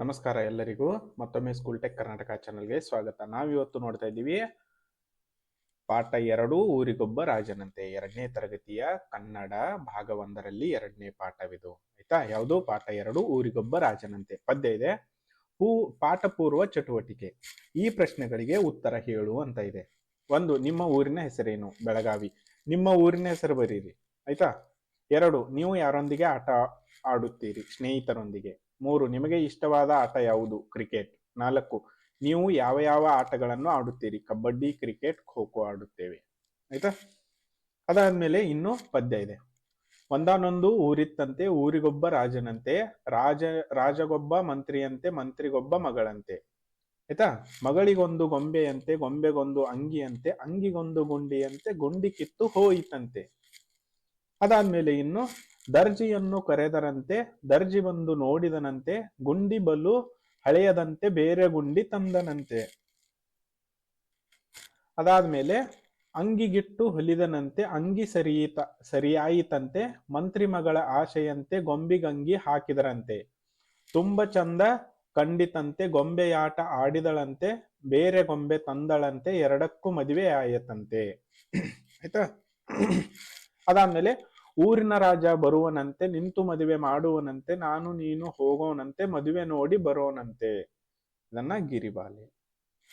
ನಮಸ್ಕಾರ ಎಲ್ಲರಿಗೂ. ಮತ್ತೊಮ್ಮೆ ಸ್ಕೂಲ್ ಟೆಕ್ ಕರ್ನಾಟಕ ಚಾನಲ್ಗೆ ಸ್ವಾಗತ. ನಾವಿವತ್ತು ನೋಡ್ತಾ ಇದ್ದೀವಿ ಪಾಠ ಎರಡು, ಊರಿಗೊಬ್ಬ ರಾಜನಂತೆ. ಎರಡನೇ ತರಗತಿಯ ಕನ್ನಡ ಭಾಗ ಒಂದರಲ್ಲಿ ಎರಡನೇ ಪಾಠವಿದು. ಆಯ್ತಾ? ಯಾವುದು? ಪಾಠ ಎರಡು, ಊರಿಗೊಬ್ಬ ರಾಜನಂತೆ. ಪದ್ಯ ಇದೆ. ಹೂ ಪಾಠ ಪೂರ್ವ ಚಟುವಟಿಕೆ. ಈ ಪ್ರಶ್ನೆಗಳಿಗೆ ಉತ್ತರ ಹೇಳು ಅಂತ ಇದೆ. ಒಂದು, ನಿಮ್ಮ ಊರಿನ ಹೆಸರೇನು? ಬೆಳಗಾವಿ. ನಿಮ್ಮ ಊರಿನ ಹೆಸರು ಬರೀರಿ. ಆಯ್ತಾ? ಎರಡು, ನೀವು ಯಾರೊಂದಿಗೆ ಆಟ ಆಡುತ್ತೀರಿ? ಸ್ನೇಹಿತರೊಂದಿಗೆ. ಮೂರು, ನಿಮಗೆ ಇಷ್ಟವಾದ ಆಟ ಯಾವುದು? ಕ್ರಿಕೆಟ್. ನಾಲ್ಕು, ನೀವು ಯಾವ ಯಾವ ಆಟಗಳನ್ನು ಆಡುತ್ತೀರಿ? ಕಬಡ್ಡಿ, ಕ್ರಿಕೆಟ್, ಖೋ ಖೋ ಆಡುತ್ತೇವೆ. ಆಯ್ತಾ? ಅದಾದ್ಮೇಲೆ ಇನ್ನು ಪದ್ಯ ಇದೆ. ಒಂದಾನೊಂದು ಊರಿತ್ತಂತೆ, ಊರಿಗೊಬ್ಬ ರಾಜನಂತೆ, ರಾಜ, ರಾಜಗೊಬ್ಬ ಮಂತ್ರಿಯಂತೆ, ಮಂತ್ರಿಗೊಬ್ಬ ಮಗಳಂತೆ. ಆಯ್ತಾ? ಮಗಳಿಗೊಂದು ಗೊಂಬೆಯಂತೆ, ಗೊಂಬೆಗೊಂದು ಅಂಗಿಯಂತೆ, ಅಂಗಿಗೊಂದು ಗುಂಡಿಯಂತೆ, ಗುಂಡಿ ಕಿತ್ತು ಹೋಯಿತಂತೆ. ಅದಾದ್ಮೇಲೆ ಇನ್ನು ದರ್ಜಿಯನ್ನು ಕರೆದರಂತೆ, ದರ್ಜಿ ಬಂದು ನೋಡಿದನಂತೆ, ಗುಂಡಿ ಬಲು ಹಳೆಯದಂತೆ ಬೇರೆ ಗುಂಡಿ ತಂದನಂತೆ. ಅದಾದ್ಮೇಲೆ, ಅಂಗಿಗಿಟ್ಟು ಹೊಲಿದನಂತೆ, ಅಂಗಿ ಸರಿಯಿತ, ಸರಿಯಾಯಿತಂತೆ ಮಂತ್ರಿ ಮಗಳ ಆಶೆಯಂತೆ ಗೊಂಬಿಗಂಗಿ ಹಾಕಿದರಂತೆ. ತುಂಬ ಚಂದ ಕಂಡಿತಂತೆ, ಗೊಂಬೆಯಾಟ ಆಡಿದಳಂತೆ, ಬೇರೆ ಗೊಂಬೆ ತಂದಳಂತೆ, ಎರಡಕ್ಕೂ ಮದುವೆ ಆಯತಂತೆ ಆಯ್ತಾ? ಅದಾದ್ಮೇಲೆ ಊರಿನ ರಾಜ ಬರುವನಂತೆ, ನಿಂತು ಮದುವೆ ಮಾಡುವನಂತೆ, ನಾನು ನೀನು ಹೋಗೋನಂತೆ, ಮದುವೆ ನೋಡಿ ಬರೋನಂತೆ. ಇದನ್ನ ಗಿರಿಬಾಲೆ.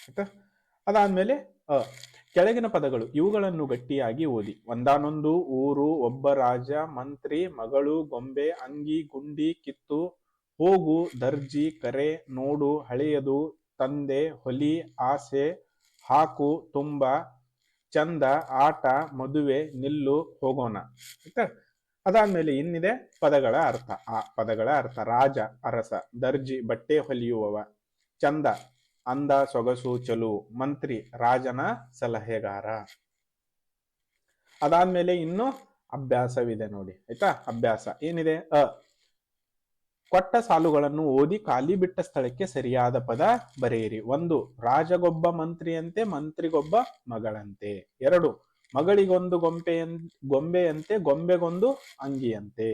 ಆಯ್ತಾ? ಅದಾದ್ಮೇಲೆ, ಅ, ಕೆಳಗಿನ ಪದಗಳು, ಇವುಗಳನ್ನು ಗಟ್ಟಿಯಾಗಿ ಓದಿ. ಒಂದಾನೊಂದು, ಊರು, ಒಬ್ಬ ರಾಜ, ಮಂತ್ರಿ, ಮಗಳು, ಗೊಂಬೆ, ಅಂಗಿ, ಗುಂಡಿ, ಕಿತ್ತು, ಹೋಗು, ದರ್ಜಿ, ಕರೆ, ನೋಡು, ಹಳೆಯದು, ತಂದೆ, ಹೊಲಿ, ಆಸೆ, ಹಾಕು, ತುಂಬ ಚಂದ, ಆಟ, ಮದುವೆ, ನಿಲ್ಲು, ಹೋಗೋಣ. ಆಯ್ತಾ? ಅದಾದ್ಮೇಲೆ ಇನ್ನಿದೆ ಪದಗಳ ಅರ್ಥ. ಆ ಪದಗಳ ಅರ್ಥ ರಾಜ, ಅರಸ, ದರ್ಜಿ, ಬಟ್ಟೆ ಹೊಲಿಯುವವ, ಚಂದ ಅಂದ ಸೊಗಸು, ಚಲು, ಮಂತ್ರಿ, ರಾಜನ ಸಲಹೆಗಾರ. ಅದಾದ್ಮೇಲೆ ಇನ್ನು ಅಭ್ಯಾಸವಿದೆ ನೋಡಿ. ಆಯ್ತಾ? ಅಭ್ಯಾಸ. ಏನಿದೆ? ಅ. ಕೊಟ್ಟ ಸಾಲುಗಳನ್ನು ಓದಿ ಖಾಲಿ ಬಿಟ್ಟ ಸ್ಥಳಕ್ಕೆ ಸರಿಯಾದ ಪದ ಬರೆಯಿರಿ. ಒಂದು, ರಾಜಗೊಬ್ಬ ಮಂತ್ರಿಯಂತೆ ಮಂತ್ರಿಗೊಬ್ಬ ಮಗಳಂತೆ. ಎರಡು, ಮಗಳಿಗೊಂದು ಗೊಂಬೆಯನ್ ಗೊಂಬೆಯಂತೆ ಗೊಂಬೆಗೊಂದು ಅಂಗಿಯಂತೆ.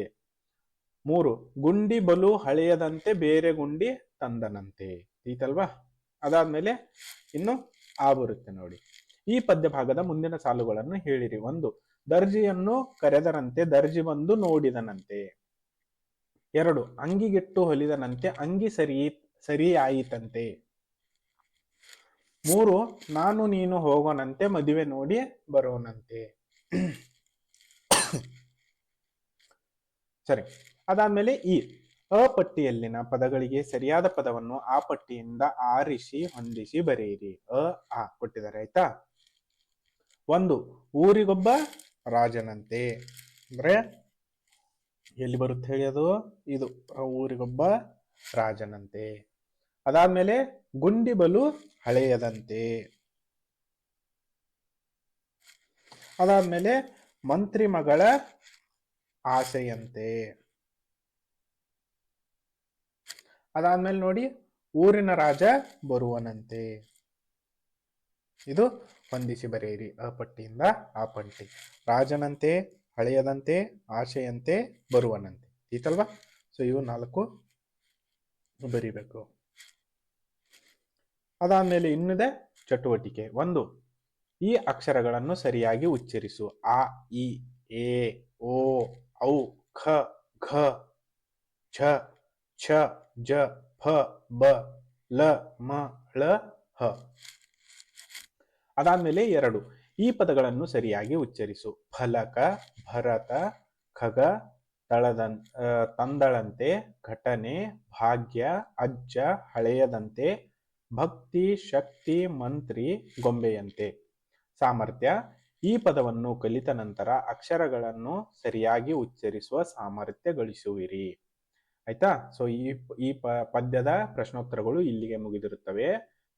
ಮೂರು, ಗುಂಡಿ ಬಲು ಹಳೆಯದಂತೆ ಬೇರೆ ಗುಂಡಿ ತಂದನಂತೆ. ಈತಲ್ವಾ ಅದಾದ್ಮೇಲೆ ಇನ್ನು ಆ ಬರುತ್ತೆ ನೋಡಿ. ಈ ಪದ್ಯ ಭಾಗದ ಮುಂದಿನ ಸಾಲುಗಳನ್ನು ಹೇಳಿರಿ. ಒಂದು, ದರ್ಜಿಯನ್ನು ಕರೆದರಂತೆ ದರ್ಜಿ ಬಂದು ನೋಡಿದನಂತೆ. ಎರಡು, ಅಂಗಿಗಿಟ್ಟು ಹೊಲಿದನಂತೆ ಅಂಗಿ ಸರಿ, ಸರಿಯಾಯಿತಂತೆ. ಮೂರು, ನಾನು ನೀನು ಹೋಗೋನಂತೆ ಮದುವೆ ನೋಡಿ ಬರೋನಂತೆ ಸರಿ, ಅದಾದ್ಮೇಲೆ ಈ ಅ ಪಟ್ಟಿಯಲ್ಲಿನ ಪದಗಳಿಗೆ ಸರಿಯಾದ ಪದವನ್ನು ಆ ಪಟ್ಟಿಯಿಂದ ಆರಿಸಿ, ಹೊಂದಿಸಿ ಬರೆಯಿರಿ. ಅ, ಆ ಕೊಟ್ಟಿದ್ದಾರೆ, ಆಯ್ತಾ? ಒಂದು, ಊರಿಗೊಬ್ಬ ರಾಜನಂತೆ. ಅಂದ್ರೆ ಎಲ್ಲಿ ಬರುತ್ತೆ ಹೇಳಿ ಅದು? ಇದು ಊರಿಗೊಬ್ಬ ರಾಜನಂತೆ. ಅದಾದ್ಮೇಲೆ ಗುಂಡಿ ಬಲು ಹಳೆಯದಂತೆ. ಅದಾದ್ಮೇಲೆ ಮಂತ್ರಿ ಮಗಳ ಆಸೆಯಂತೆ. ಅದಾದ್ಮೇಲೆ ನೋಡಿ, ಊರಿನ ರಾಜ ಬರುವನಂತೆ. ಇದು ಹೊಂದಿಸಿ ಬರೆಯಿರಿ ಆ ಪಟ್ಟಿಯಿಂದ ಆ ಪಟ್ಟಿ. ರಾಜನಂತೆ ಹಳೆಯದಂತೆ, ಆಶೆಯಂತೆ ಬರುವನಂತೆ. ಈತಲ್ವಾ ಸೊ ಇವು ನಾಲ್ಕು ಬರಿಬೇಕು. ಅದಾದ್ಮೇಲೆ ಇನ್ನಿದೆ ಚಟುವಟಿಕೆ. ಒಂದು, ಈ ಅಕ್ಷರಗಳನ್ನು ಸರಿಯಾಗಿ ಉಚ್ಚರಿಸು. ಆ, ಇ, ಎ, ಓ, ಔ, ಖ, ಘ, ಛ ಛ, ಜ, ಫ, ಬ, ಲ, ಮ, ಳ, ಹ. ಅದಾದ್ಮೇಲೆ ಎರಡು ಈ ಪದಗಳನ್ನು ಸರಿಯಾಗಿ ಉಚ್ಚರಿಸು. ಫಲಕ, ಭರತ, ಖಗ ತಳದ ತಂದಳಂತೆ, ಘಟನೆ, ಭಾಗ್ಯ, ಅಜ್ಜ, ಹಳೆಯದಂತೆ, ಭಕ್ತಿ, ಶಕ್ತಿ, ಮಂತ್ರಿ, ಗೊಂಬೆಯಂತೆ. ಸಾಮರ್ಥ್ಯ, ಈ ಪದವನ್ನು ಕಲಿತ ನಂತರ ಅಕ್ಷರಗಳನ್ನು ಸರಿಯಾಗಿ ಉಚ್ಚರಿಸುವ ಸಾಮರ್ಥ್ಯ ಗಳಿಸುವಿರಿ ಆಯ್ತಾ? ಸೊ ಈ ಈ ಪದ್ಯದ ಪ್ರಶ್ನೋತ್ತರಗಳು ಇಲ್ಲಿಗೆ ಮುಗಿದಿರುತ್ತವೆ.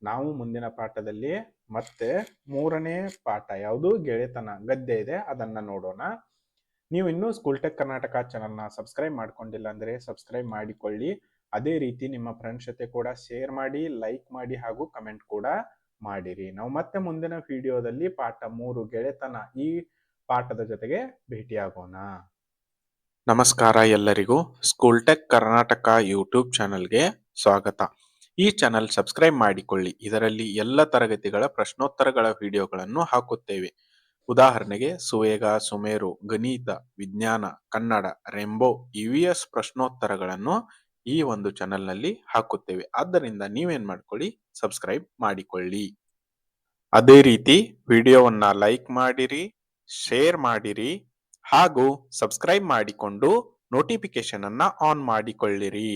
ನಾವು ಮುಂದಿನ ಪಾಠದಲ್ಲಿ ಮತ್ತೆ ಮೂರನೇ ಪಾಠ, ಯಾವುದು ಗೆಳೆತನ ಗದ್ದೆ ಇದೆ, ಅದನ್ನ ನೋಡೋಣ. ನೀವು ಇನ್ನೂ ಸ್ಕೂಲ್ ಟೆಕ್ ಕರ್ನಾಟಕ ಚಾನಲ್ನ ಸಬ್ಸ್ಕ್ರೈಬ್ ಮಾಡ್ಕೊಂಡಿಲ್ಲ ಅಂದರೆ ಸಬ್ಸ್ಕ್ರೈಬ್ ಮಾಡಿಕೊಳ್ಳಿ. ಅದೇ ರೀತಿ ನಿಮ್ಮ ಫ್ರೆಂಡ್ಸ್ ಜೊತೆ ಕೂಡ ಶೇರ್ ಮಾಡಿ ಲೈಕ್ ಮಾಡಿ ಹಾಗೂ ಕಮೆಂಟ್ ಕೂಡ ಮಾಡಿರಿ. ನಾವು ಮತ್ತೆ ಮುಂದಿನ ವಿಡಿಯೋದಲ್ಲಿ ಪಾಠ ಮೂರು ಗೆಳೆತನ ಈ ಪಾಠದ ಜೊತೆಗೆ ಭೇಟಿಯಾಗೋಣ. ನಮಸ್ಕಾರ ಎಲ್ಲರಿಗೂ. ಸ್ಕೂಲ್ ಟೆಕ್ ಕರ್ನಾಟಕ ಯೂಟ್ಯೂಬ್ ಚಾನಲ್ಗೆ ಸ್ವಾಗತ. ಈ ಚಾನಲ್ ಸಬ್ಸ್ಕ್ರೈಬ್ ಮಾಡಿಕೊಳ್ಳಿ. ಇದರಲ್ಲಿ ಎಲ್ಲ ತರಗತಿಗಳ ಪ್ರಶ್ನೋತ್ತರಗಳ ವಿಡಿಯೋಗಳನ್ನು ಹಾಕುತ್ತೇವೆ. ಉದಾಹರಣೆಗೆ, ಸುವೇಗ, ಸುಮೇರು, ಗಣಿತ, ವಿಜ್ಞಾನ, ಕನ್ನಡ, ರೆಂಬೋ ಇವಿಎಸ್ ಪ್ರಶ್ನೋತ್ತರಗಳನ್ನು ಈ ಒಂದು ಚಾನಲ್ನಲ್ಲಿ ಹಾಕುತ್ತೇವೆ. ಆದ್ದರಿಂದ ನೀವೇನ್ ಮಾಡ್ಕೊಳ್ಳಿ? ಸಬ್ಸ್ಕ್ರೈಬ್ ಮಾಡಿಕೊಳ್ಳಿ. ಅದೇ ರೀತಿ ವಿಡಿಯೋವನ್ನು ಲೈಕ್ ಮಾಡಿರಿ, ಶೇರ್ ಮಾಡಿರಿ ಹಾಗೂ ಸಬ್ಸ್ಕ್ರೈಬ್ ಮಾಡಿಕೊಂಡು ನೋಟಿಫಿಕೇಶನ್ ಅನ್ನ ಆನ್ ಮಾಡಿಕೊಳ್ಳಿರಿ.